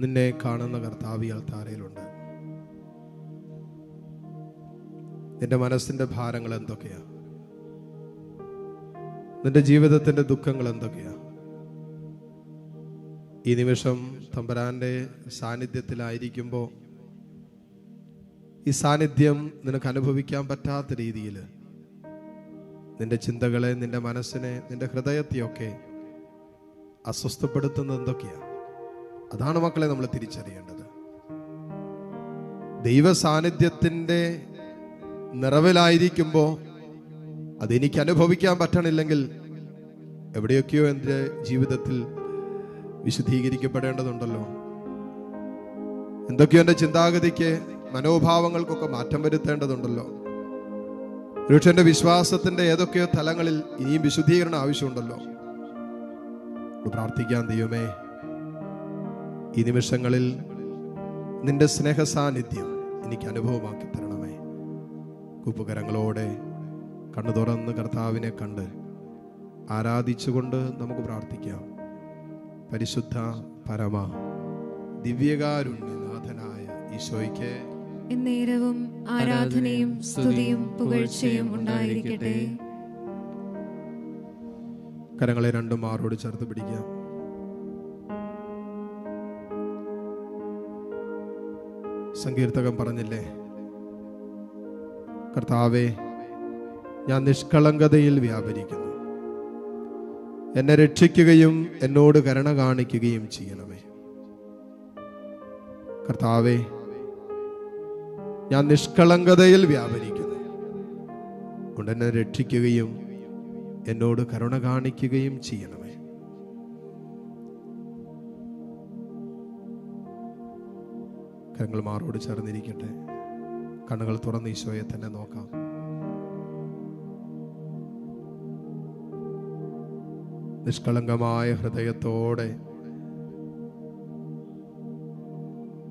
നിന്നെ കാണുന്ന കർത്താവ് ഈ അൾത്താരയിലുണ്ട് നിന്റെ മനസ്സിന്റെ ഭാരങ്ങൾ എന്തൊക്കെയാ? നിന്റെ ജീവിതത്തിന്റെ ദുഃഖങ്ങൾ എന്തൊക്കെയാ? ഈ നിമിഷം തമ്പരാന്റെ സാന്നിധ്യത്തിലായിരിക്കുമ്പോൾ ഈ സാന്നിധ്യം നിനക്ക് അനുഭവിക്കാൻ പറ്റാത്ത രീതിയിൽ നിന്റെ ചിന്തകളെ നിന്റെ മനസ്സിനെ നിന്റെ ഹൃദയത്തെയൊക്കെ അസ്വസ്ഥപ്പെടുത്തുന്നത് എന്തൊക്കെയാ? അതാണ് മക്കളെ നമ്മൾ തിരിച്ചറിയേണ്ടത്. ദൈവ സാന്നിധ്യത്തിന്റെ നിറവിലായിരിക്കുമ്പോൾ അതെനിക്ക് അനുഭവിക്കാൻ പറ്റണില്ലെങ്കിൽ എവിടെയൊക്കെയോ എന്റെ ജീവിതത്തിൽ വിശുദ്ധീകരിക്കപ്പെടേണ്ടതുണ്ടല്ലോ എന്തൊക്കെയോ എന്റെ ചിന്താഗതിക്ക് മനോഭാവങ്ങൾക്കൊക്കെ മാറ്റം വരുത്തേണ്ടതുണ്ടല്ലോ. ഒരുപക്ഷെ എന്റെ വിശ്വാസത്തിന്റെ ഏതൊക്കെയോ തലങ്ങളിൽ ഇനിയും വിശുദ്ധീകരണം ആവശ്യമുണ്ടല്ലോ. പ്രാർത്ഥിക്കാൻ ദൈവമേ. ഈ നിമിഷങ്ങളിൽ നിന്റെ സ്നേഹ സാന്നിധ്യം എനിക്ക് അനുഭവമാക്കി തരണമേ. കുപ്പുകരങ്ങളോടെ കണ്ണു തുറന്ന് കർത്താവിനെ കണ്ട് ആരാധിച്ചുകൊണ്ട് നമുക്ക് പ്രാർത്ഥിക്കാം. പരിശുദ്ധ പരമ ദിവ്യകാരുണ്യനാഥനായ ഈശോയ്ക്ക് എന്നേരവും ആരാധനയും സ്തുതിയും പുകഴ്ചയും ഉണ്ടായിരിക്കട്ടെ. കരങ്ങളെ രണ്ടും ആറോട് ചേർത്ത് പിടിക്കാം. സങ്കീർത്തകം പറഞ്ഞില്ലേ? കർത്താവെ ഞാൻ നിഷ്കളങ്കതയിൽ വ്യാപരിക്കുന്നു. എന്നെ രക്ഷിക്കുകയും എന്നോട് കരുണ കാണിക്കുകയും ചെയ്യണമേ. കർത്താവെ ഞാൻ നിഷ്കളങ്കതയിൽ വ്യാപരിക്കുന്നു. എന്നെ രക്ഷിക്കുകയും എന്നോട് കരുണ കാണിക്കുകയും ചെയ്യണമേ കരങ്ങൾ മാറോട് ചേർന്നിരിക്കട്ടെ. കണ്ണുകൾ തുറന്ന് ഈശോയെ തന്നെ നോക്കാം. നിഷ്കളങ്കമായ ഹൃദയത്തോടെ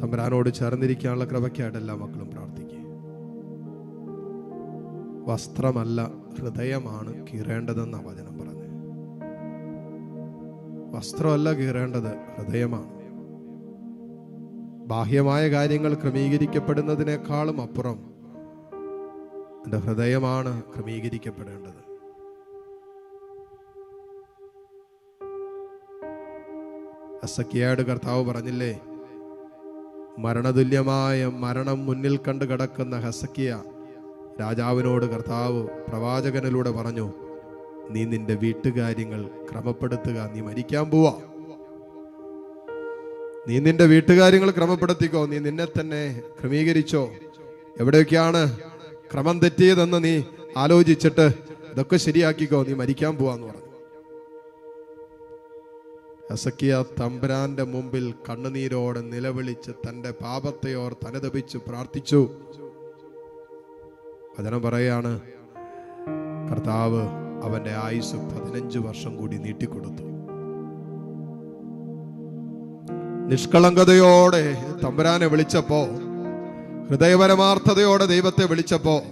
തമ്പരാനോട് ചേർന്നിരിക്കാനുള്ള കൃപയ്ക്കായിട്ട് എല്ലാ മക്കളും പ്രാർത്ഥിക്കുക വസ്ത്രമല്ല ഹൃദയമാണ് കീറേണ്ടതെന്ന വചനം പറഞ്ഞു. വസ്ത്രമല്ല കീറേണ്ടത് ഹൃദയമാണ്. ബാഹ്യമായ കാര്യങ്ങൾ ക്രമീകരിക്കപ്പെടുന്നതിനേക്കാളും അപ്പുറം എന്റെ ഹൃദയമാണ് ക്രമീകരിക്കപ്പെടേണ്ടത്. അസക്കിയാട് കർത്താവ് പറഞ്ഞില്ലേ മരണതുല്യമായ മരണം മുന്നിൽ കണ്ട് കിടക്കുന്ന ഹസക്കിയ രാജാവിനോട് കർത്താവ് പ്രവാചകനിലൂടെ പറഞ്ഞു നീ നിന്റെ വീട്ടുകാര്യങ്ങൾ ക്രമപ്പെടുത്തുക നീ മരിക്കാൻ പോവാ. നീ നിന്റെ വീട്ടുകാര്യങ്ങൾ ക്രമപ്പെടുത്തിക്കോ. നീ നിന്നെ തന്നെ ക്രമീകരിച്ചോ. എവിടെയൊക്കെയാണ് ക്രമം തെറ്റിയതെന്ന് നീ ആലോചിച്ചിട്ട് ഇതൊക്കെ ശരിയാക്കിക്കോ. നീ മരിക്കാൻ പോവാന്ന് പറഞ്ഞു. ഹസക്കിയ തമ്പുരാന്റെ മുമ്പിൽ കണ്ണുനീരോടെ നിലവിളിച്ച് തന്റെ പാപത്തെയോർ തനതപിച്ച് പ്രാർത്ഥിച്ചു. വചനം പറയാണ് കർത്താവ് അവന്റെ ആയുസ് പതിനഞ്ച് വർഷം കൂടി നീട്ടിക്കൊടുത്തു. നിഷ്കളങ്കതയോടെ തമ്പുരാനെ വിളിച്ചപ്പോ ഹൃദയപരമാർത്ഥതയോടെ ദൈവത്തെ വിളിച്ചപ്പോ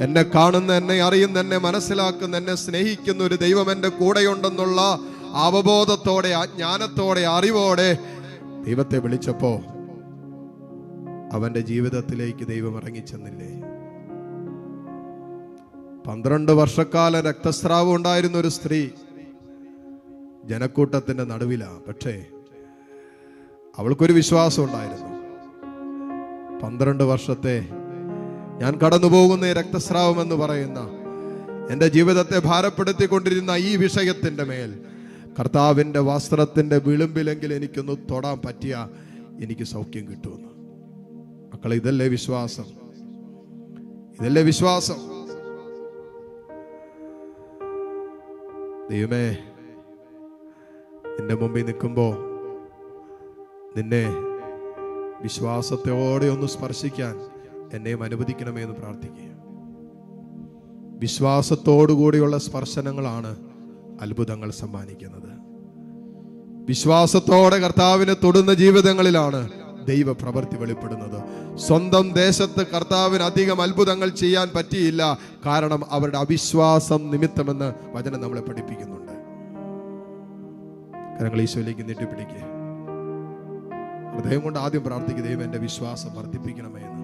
എന്നെ കാണുന്ന എന്നെ അറിയുന്ന എന്നെ മനസ്സിലാക്കുന്ന എന്നെ സ്നേഹിക്കുന്ന ഒരു ദൈവം എന്റെ കൂടെയുണ്ടെന്നുള്ള അവബോധത്തോടെ ആ ജ്ഞാനത്തോടെ അറിവോടെ ദൈവത്തെ വിളിച്ചപ്പോ അവന്റെ ജീവിതത്തിലേക്ക് ദൈവം ഇറങ്ങിച്ചെന്നില്ലേ? പന്ത്രണ്ട് വർഷക്കാല രക്തസ്രാവം ഉണ്ടായിരുന്ന ഒരു സ്ത്രീ ജനക്കൂട്ടത്തിന്റെ നടുവിലാ. പക്ഷേ അവൾക്കൊരു വിശ്വാസം ഉണ്ടായിരുന്നു. പന്ത്രണ്ട് വർഷത്തെ ഞാൻ കടന്നു പോകുന്ന രക്തസ്രാവം എന്ന് പറയുന്ന എന്റെ ജീവിതത്തെ ഭാരപ്പെടുത്തിക്കൊണ്ടിരുന്ന ഈ വിഷയത്തിന്റെ മേൽ കർത്താവിന്റെ വസ്ത്രത്തിന്റെ വിളിമ്പിലെങ്കിൽ എനിക്കൊന്ന് തൊടാൻ പറ്റിയ എനിക്ക് സൗഖ്യം കിട്ടുമെന്ന്. മക്കളെ ഇതല്ലേ വിശ്വാസം? ഇതല്ലേ വിശ്വാസം? ദൈവമേ എന്റെ മുമ്പിൽ നിൽക്കുമ്പോൾ നിന്നെ വിശ്വാസത്തോടെ ഒന്ന് സ്പർശിക്കാൻ എന്നെയും അനുവദിക്കണമേ എന്ന് പ്രാർത്ഥിക്കുക വിശ്വാസത്തോടുകൂടിയുള്ള സ്പർശനങ്ങളാണ് അത്ഭുതങ്ങൾ സമ്മാനിക്കുന്നത്. വിശ്വാസത്തോടെ കർത്താവിനെ തൊടുന്ന ജീവിതങ്ങളിലാണ് ദൈവ പ്രവൃത്തി വെളിപ്പെടുന്നത്. സ്വന്തം ദേശത്ത് കർത്താവിന് അധികം അത്ഭുതങ്ങൾ ചെയ്യാൻ പറ്റിയില്ല. കാരണം അവരുടെ അവിശ്വാസം നിമിത്തമെന്ന് വചനം നമ്മളെ പഠിപ്പിക്കുന്നുണ്ട്. കരങ്ങൾ ഈശോയിലേക്ക് നീട്ടിപ്പിടിക്കുക ഹൃദയം കൊണ്ട് ആദ്യം പ്രാർത്ഥിക്കുക ദൈവം എന്റെ വിശ്വാസം വർദ്ധിപ്പിക്കണമേ എന്ന്.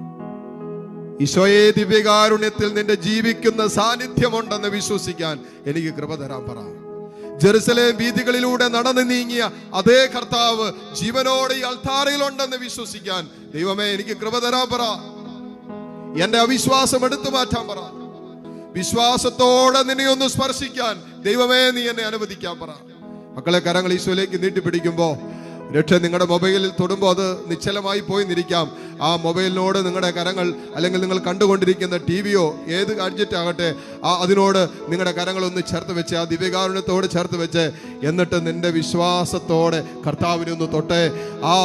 ഈശോയെ ദിവ്യകാരുണ്യത്തിൽ നിന്റെ ജീവിക്കുന്ന സാന്നിധ്യമുണ്ടെന്ന് വിശ്വസിക്കാൻ എനിക്ക് കൃപ തരാൻ പറ. ജെറുസലേം വീതികളിലൂടെ നടന്നു നീങ്ങിയ അതേ കർത്താവ് ജീവനോടെ ഈ അൾത്താരയിലുണ്ടെന്ന് വിശ്വസിക്കാൻ ദൈവമേ എനിക്ക് കൃപ തരാൻ പറ. എന്റെ അവിശ്വാസം എടുത്തു മാറ്റാൻ പറ. വിശ്വാസത്തോടെ നിന്നെ ഒന്ന് സ്പർശിക്കാൻ ദൈവമേ നീ എന്നെ അനുവദിക്കാൻ പറ. മക്കളെ കരങ്ങൾ ഈശോയിലേക്ക് നീട്ടിപ്പിടിക്കുമ്പോ രക്ഷ നിങ്ങളുടെ മൊബൈലിൽ തൊടുമ്പോൾ അത് നിശ്ചലമായി പോയി നിരിക്കാം ആ മൊബൈലിനോട് നിങ്ങളുടെ കരങ്ങൾ അല്ലെങ്കിൽ നിങ്ങൾ കണ്ടുകൊണ്ടിരിക്കുന്ന ടി വിയോ ഏത് ആകട്ടെ ആ അതിനോട് നിങ്ങളുടെ കരങ്ങളൊന്ന് ചേർത്ത് വെച്ച് ആ ദിവ്യകാരുണ്യത്തോട് ചേർത്ത് വെച്ച് എന്നിട്ട് നിന്റെ വിശ്വാസത്തോടെ കർത്താവിനെ ഒന്ന് തൊട്ടെ. ആ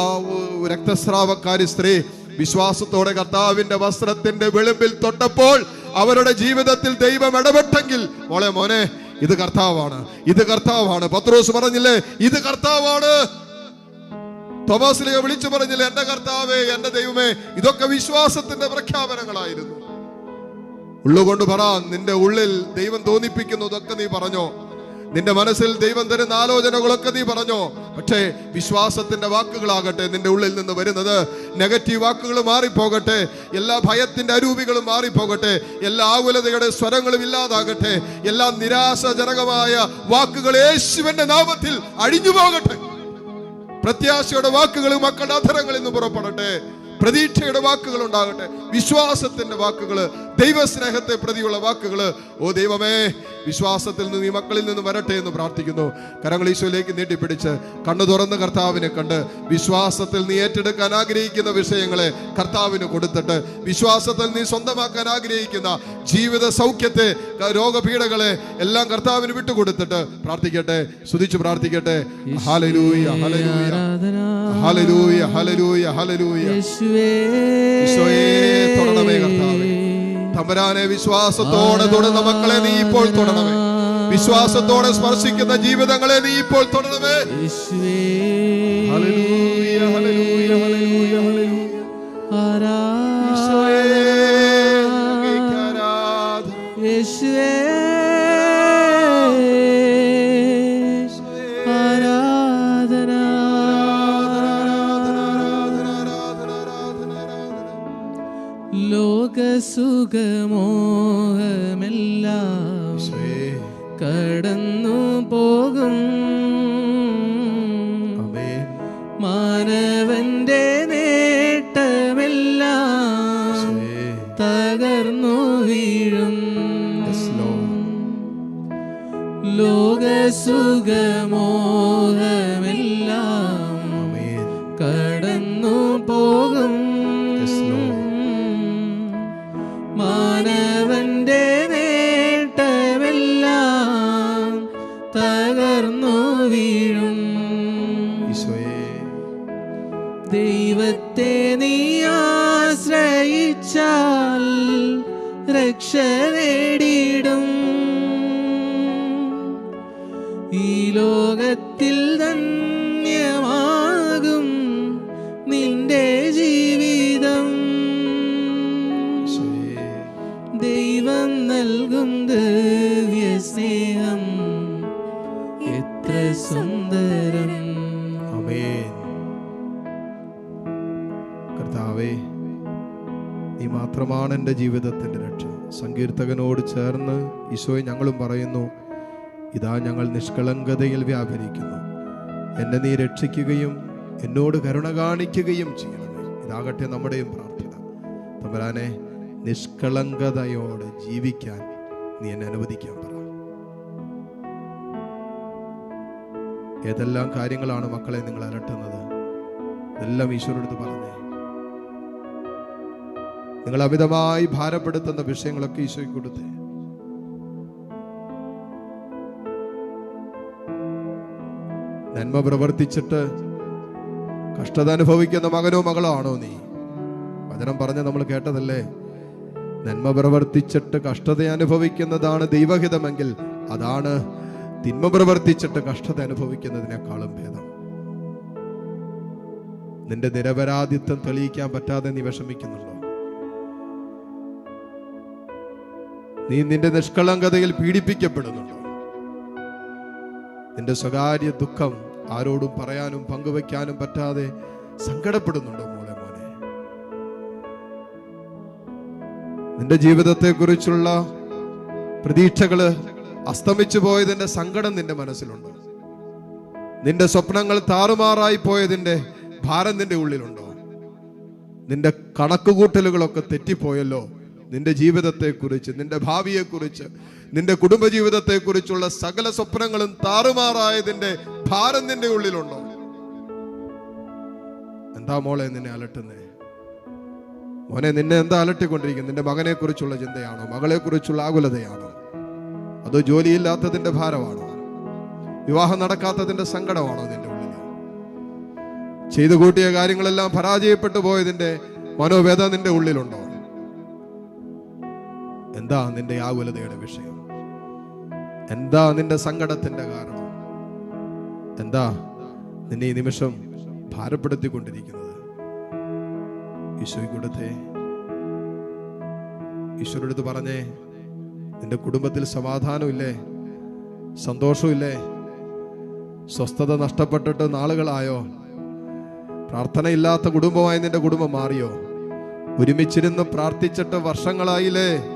രക്തസ്രാവക്കാരി സ്ത്രീ വിശ്വാസത്തോടെ കർത്താവിന്റെ വസ്ത്രത്തിന്റെ വെളുമ്പിൽ തൊട്ടപ്പോൾ അവരുടെ ജീവിതത്തിൽ ദൈവം ഇടപെട്ടെങ്കിൽ മോളെ മോനെ ഇത് കർത്താവാണ് ഇത് കർത്താവാണ്. പത്രോസ് പറഞ്ഞില്ലേ ഇത് കർത്താവാണ്. തോമസിലെ വിളിച്ചു പറഞ്ഞില്ല എന്റെ കർത്താവേ എന്റെ ദൈവമേ ഇതൊക്കെ വിശ്വാസത്തിന്റെ പ്രഖ്യാപനങ്ങളായിരുന്നു. ഉള്ളുകൊണ്ട് പറ നിന്റെ ഉള്ളിൽ ദൈവം തോന്നിപ്പിക്കുന്നതൊക്കെ നീ പറഞ്ഞോ. നിന്റെ മനസ്സിൽ ദൈവം തരുന്ന ആലോചനകളൊക്കെ നീ പറഞ്ഞോ. പക്ഷേ വിശ്വാസത്തിന്റെ വാക്കുകളാകട്ടെ നിന്റെ ഉള്ളിൽ നിന്ന് വരുന്നത് നെഗറ്റീവ് വാക്കുകൾ മാറിപ്പോകട്ടെ എല്ലാ ഭയത്തിന്റെ അരൂപികളും മാറിപ്പോകട്ടെ എല്ലാ ആകുലതയുടെ സ്വരങ്ങളും ഇല്ലാതാകട്ടെ എല്ലാ നിരാശാജനകമായ വാക്കുകൾ യേശുവിന്റെ നാമത്തിൽ അഴിഞ്ഞു പോകട്ടെ പ്രത്യാശയുടെ വാക്കുകൾ മക്കളുടെ അധരങ്ങളിൽ നിന്ന് പുറപ്പെടട്ടെ. പ്രതീക്ഷയുടെ വാക്കുകൾ ഉണ്ടാകട്ടെ വിശ്വാസത്തിന്റെ വാക്കുകൾ ദൈവസ്നേഹത്തെ പ്രതിയുള്ള വാക്കുകൾ ഓ ദൈവമേ വിശ്വാസത്തിൽ നിന്ന് ഈ മക്കളിൽ നിന്ന് വരട്ടെ എന്ന് പ്രാർത്ഥിക്കുന്നു. കരങ്ങൾ ഈശോയിലേക്ക് നീട്ടിപ്പിടിച്ച് കണ്ണു തുറന്ന് കർത്താവിനെ കണ്ട് വിശ്വാസത്തിൽ നീ ഏറ്റെടുക്കാൻ ആഗ്രഹിക്കുന്ന വിഷയങ്ങളെ കർത്താവിന് കൊടുത്തിട്ട് വിശ്വാസത്തിൽ നീ സ്വന്തമാക്കാൻ ആഗ്രഹിക്കുന്ന ജീവിത സൗഖ്യത്തെ രോഗപീഠകളെ എല്ലാം കർത്താവിന് വിട്ടുകൊടുത്തിട്ട് പ്രാർത്ഥിക്കട്ടെ സ്തുതിച്ച് പ്രാർത്ഥിക്കട്ടെ. ഹാലലൂയ ഹലലൂയ ഹലലൂയ ഹലലൂയ ഹലലൂയ യേശുവേ. ഈശോയെ തൊടണമേ കർത്താവേ. തമ്പരാനെ വിശ്വാസത്തോടെ തൊടുന്ന മക്കളെ നീ ഇപ്പോൾ തൊടണമേ. വിശ്വാസത്തോടെ സ്പർശിക്കുന്ന ജീവിതങ്ങളെ നീ ഇപ്പോൾ തൊടണമേ. ലോകസുഖമോഹമെല്ലാം കടന്നു പോകും. മാനവന്റെ നേട്ടമെല്ലാം തകർന്നു വീഴും. Yes, ഈ ലോകത്തിൽ ധന്യമാകും നിന്റെ ജീവിതം. ദൈവം നൽകും ദിവ്യ സ്നേഹം എത്ര സുന്ദരം. കർത്താവേ നീ മാത്രമാണ് എന്റെ ജീവിതത്തിന്റെ രക്ഷ. സങ്കീർത്തകനോട് ചേർന്ന് ഈശോയെ ഞങ്ങളും പറയുന്നു. ഇതാ ഞങ്ങൾ നിഷ്കളങ്കതയിൽ വ്യാപരിക്കുന്നു. എന്നെ നീ രക്ഷിക്കുകയും എന്നോട് കരുണ കാണിക്കുകയും ചെയ്യണമേ. ഇതാകട്ടെ നമ്മുടെയും പ്രാർത്ഥന. തമ്പരാനെ നിഷ്കളങ്കതയോടെ ജീവിക്കാൻ നീ എന്നെ അനുവദിക്കാൻ പറ. ഏതെല്ലാം കാര്യങ്ങളാണ് മക്കളെ നിങ്ങൾ അലട്ടുന്നത്? എല്ലാം ഈശ്വരടുത്ത് പറഞ്ഞേ. നിങ്ങൾ അമിതമായി ഭാരപ്പെടുത്തുന്ന വിഷയങ്ങളൊക്കെ ഈശോയ്ക്ക് കൊടുത്തേ. നന്മ പ്രവർത്തിച്ചിട്ട് കഷ്ടത അനുഭവിക്കുന്ന മകനോ മകളോ ആണോ നീ? വചനം പറഞ്ഞ് നമ്മൾ കേട്ടതല്ലേ? നന്മ പ്രവർത്തിച്ചിട്ട് കഷ്ടത അനുഭവിക്കുന്നതാണ് ദൈവഹിതമെങ്കിൽ അതാണ് തിന്മ പ്രവർത്തിച്ചിട്ട് കഷ്ടത അനുഭവിക്കുന്നതിനേക്കാളും ഭേദം. നിന്റെ നിരപരാധിത്വം തെളിയിക്കാൻ പറ്റാതെ നീ വിഷമിക്കുന്നുണ്ടോ? നീ നിന്റെ നിഷ്കളങ്കതയിൽ പീഡിപ്പിക്കപ്പെടുന്നുണ്ടോ? നിന്റെ സ്വകാര്യ ദുഃഖം ആരോടും പറയാനും പങ്കുവെക്കാനും പറ്റാതെ സങ്കടപ്പെടുന്നുണ്ടോ മോളെ മോനെ? നിന്റെ ജീവിതത്തെക്കുറിച്ചുള്ള പ്രതീക്ഷകൾ അസ്തമിച്ചു പോയതിന്റെ സങ്കടം നിന്റെ മനസ്സിലുണ്ടോ. നിന്റെ സ്വപ്നങ്ങൾ താറുമാറായി പോയതിന്റെ ഭാരം നിന്റെ ഉള്ളിലുണ്ടോ? നിന്റെ കണക്കുകൂട്ടലുകളൊക്കെ തെറ്റിപ്പോയല്ലോ? നിന്റെ ജീവിതത്തെക്കുറിച്ച് നിന്റെ ഭാവിയെക്കുറിച്ച് നിന്റെ കുടുംബജീവിതത്തെക്കുറിച്ചുള്ള സകല സ്വപ്നങ്ങളും താറുമാറായതിന്റെ ഭാരം നിന്റെ ഉള്ളിലുണ്ടോ? എന്താ മോളെ നിന്നെ അലട്ടുന്നേ? മോനെ നിന്നെ എന്താ അലട്ടിക്കൊണ്ടിരിക്കുന്നത്? നിന്റെ മകനെ കുറിച്ചുള്ള ചിന്തയാണോ? മകളെ കുറിച്ചുള്ള ആകുലതയാണോ? അതോ ജോലിയില്ലാത്തതിന്റെ ഭാരമാണോ? വിവാഹം നടക്കാത്തതിന്റെ സങ്കടമാണോ നിന്റെ ഉള്ളിൽ? ചെയ്തു കൂട്ടിയ കാര്യങ്ങളെല്ലാം പരാജയപ്പെട്ടു പോയതിന്റെ മനോവേദ നിന്റെ ഉള്ളിലുണ്ടോ? എന്താ നിന്റെ ആകുലതയുടെ വിഷയം? എന്താ നിന്റെ സങ്കടത്തിന്റെ കാരണം? എന്താ നിന്നെ ഈ നിമിഷം ഭാരപ്പെടുത്തിക്കൊണ്ടിരിക്കുന്നത്? ഈശോയ്ക്കൊടുത്തേ ഈശ്വരടുത്ത് പറഞ്ഞേ നിന്റെ കുടുംബത്തിൽ സമാധാനമില്ലേ? സന്തോഷമില്ലേ? സ്വസ്ഥത നഷ്ടപ്പെട്ടിട്ട് നാളുകളായോ? പ്രാർത്ഥനയില്ലാത്ത കുടുംബമായി നിന്റെ കുടുംബം മാറിയോ? ഒരുമിച്ചിരുന്ന് പ്രാർത്ഥിച്ചിട്ട് വർഷങ്ങളായില്ലേ?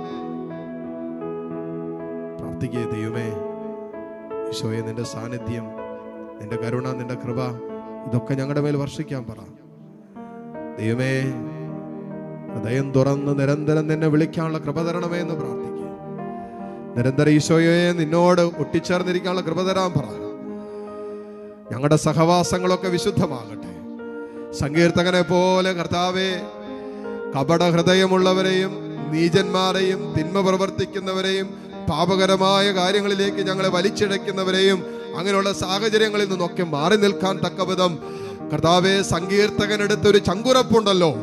പ്രാർത്ഥിക്കേ ദൈവമേ. ഈശോയെ നിന്റെ സാന്നിധ്യം നിന്റെ കരുണ നിന്റെ കൃപ ഇതൊക്കെ ഞങ്ങളുടെ മേൽ വർഷിക്കാൻ പറ. ദൈവമേ ഹൃദയം തുറന്ന് നിരന്തരം നിന്നെ വിളിക്കാനുള്ള കൃപ തരണമേ എന്ന് പ്രാർത്ഥിക്കുക നിരന്തരം ഈശോയെ നിന്നോട് ഒട്ടിച്ചേർന്നിരിക്കാനുള്ള കൃപ തരാൻ പറ. ഞങ്ങളുടെ സഹവാസങ്ങളൊക്കെ വിശുദ്ധമാകട്ടെ. സങ്കീർത്തകനെ പോലെ കർത്താവെ കപട ഹൃദയമുള്ളവരെയും നീചന്മാരെയും തിന്മ പ്രവർത്തിക്കുന്നവരെയും പാപകരമായ കാര്യങ്ങളിലേക്ക് ഞങ്ങളെ വലിച്ചിഴയ്ക്കുന്നവരെയും അങ്ങനെയുള്ള സാഹചര്യങ്ങളിൽ നിന്നൊക്കെ മാറി നിൽക്കാൻ തക്കവിധം കർത്താവെ സങ്കീർത്തകനെടുത്ത ഒരു ചങ്കുറപ്പുണ്ടല്ലോ.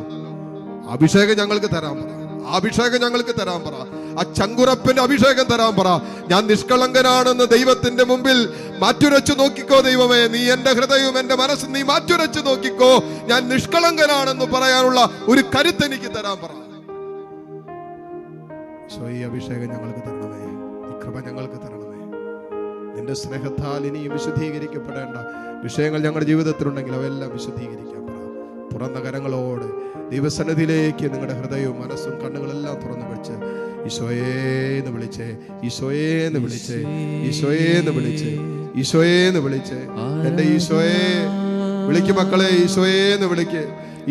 അഭിഷേകം ഞങ്ങൾക്ക് തരാൻ പറ. അഭിഷേകം ഞങ്ങൾക്ക് തരാൻ പറ. ആ ചങ്കുറപ്പിന്റെ അഭിഷേകം തരാൻ പറ. ഞാൻ നിഷ്കളങ്കനാണെന്ന് ദൈവത്തിന്റെ മുമ്പിൽ മാറ്റുരച്ചു നോക്കിക്കോ ദൈവമേ. നീ എന്റെ ഹൃദയവും എന്റെ മനസ്സും നീ മാറ്റുരച്ചു നോക്കിക്കോ. ഞാൻ നിഷ്കളങ്കനാണെന്ന് പറയാനുള്ള ഒരു കരുത്ത് എനിക്ക് തരാൻ പറ. ഈ അഭിഷേകം ഞങ്ങൾക്ക് തരണമേ ഈ കൃപ ഞങ്ങൾക്ക് തരണമേ. നിന്റെ സ്നേഹത്താൽ ഇനിയും വിശുദ്ധീകരിക്കപ്പെടേണ്ട വിഷയങ്ങൾ ഞങ്ങളുടെ ജീവിതത്തിലുണ്ടെങ്കിൽ അവയെല്ലാം വിശുദ്ധീകരിക്കാൻ തുറന്ന കരങ്ങളോട് ദൈവസന്നിധിയിലേക്ക് നിങ്ങളുടെ ഹൃദയവും മനസ്സും കണ്ണുകളെല്ലാം തുറന്നു വെച്ച് ഈശോയേന്ന് വിളിച്ചേ ഈശോയേന്ന് വിളിച്ചേ ഈശോയേന്ന് വിളിച്ചേ ഈശോയേന്ന് വിളിച്ചേ. എന്റെ ഈശോയെ വിളിക്ക് മക്കളെ ഈശോയേന്ന് വിളിക്ക്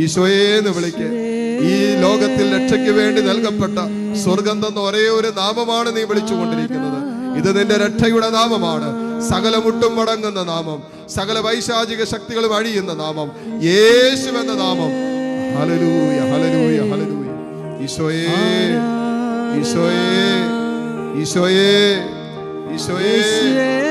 ഈശോയേന്ന് വിളിക്ക്. ഈ ലോകത്തിൽ രക്ഷയ്ക്ക് വേണ്ടി നൽകപ്പെട്ട സ്വർഗം തന്ന ഒരേ ഒരു നാമമാണ് നീ വിളിച്ചുകൊണ്ടിരിക്കുന്നത്. ഇത് നിന്റെ രക്ഷയുടെ നാമമാണ്. സകല മുട്ടും മടങ്ങുന്ന നാമം. സകല വൈശാചിക ശക്തികളും അഴിയുന്ന നാമം. യേശു എന്ന നാമം ഹലലൂയ ഹലലൂയ ഹലലൂയ ഈശോയേ ഈശോയേ ഈശോയേ. ഈശോയേ.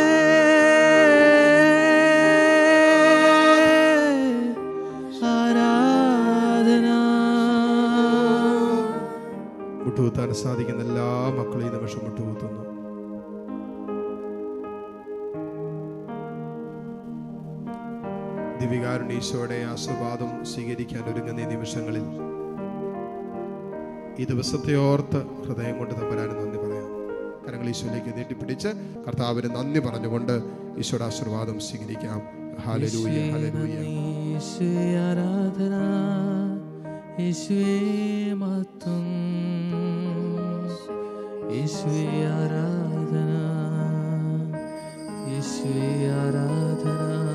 മുട്ടുകുത്താൻ സാധിക്കുന്ന എല്ലാ മക്കളും ഈ നിമിഷം മുട്ടുകുത്തുന്നു ദിവികാരുണീശോയുടെ ആസ്വാദം സ്വീകരിക്കാൻ ഒരുങ്ങുന്ന ഈ നിമിഷങ്ങളിൽ ഈ ദിവസത്തെ ഓർത്ത് ഹൃദയം കൊണ്ട് തമ്പരാനും നന്ദി പറയാം. കരങ്ങൾ ഈശോയിലേക്ക് നീട്ടിപ്പിടിച്ച് കർത്താവിന് നന്ദി പറഞ്ഞുകൊണ്ട് ഈശോയുടെ ആശീർവാദം സ്വീകരിക്കാം. ഹാലലൂയ ഹാലലൂയ ആരാധന യേശുവേ യേശുവേ ആരാധന. യേശുവേ ആരാധന.